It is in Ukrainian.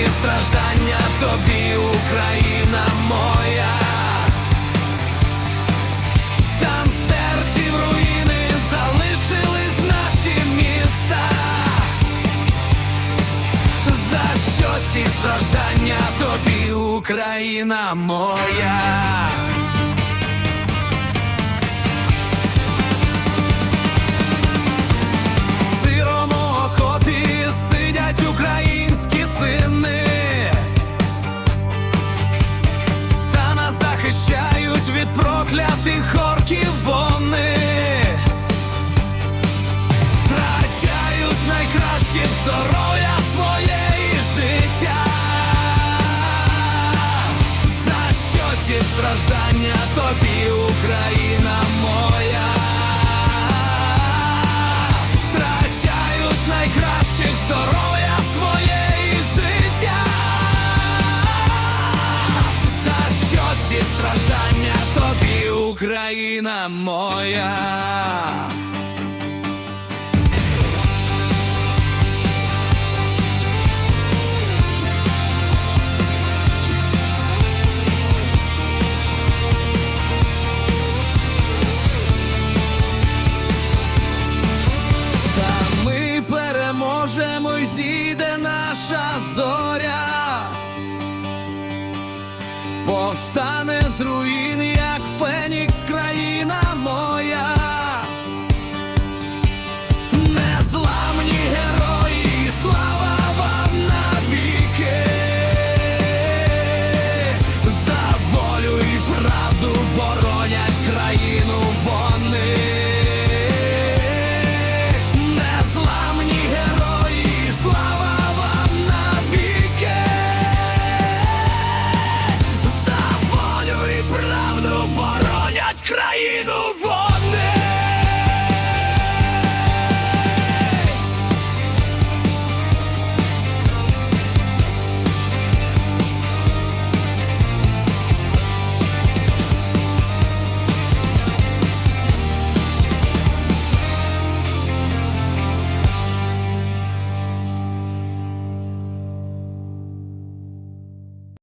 всі страждання тобі, Україна моя, там стерті руїни залишились наші міста, за що ці страждання тобі, Україна моя? Вони втрачають найкраще здоров'я своє життя. За що страждання тобі, Україна моя? Україна моя? Та ми переможемо і зійде наша зоря. Повстане з руїн, move on.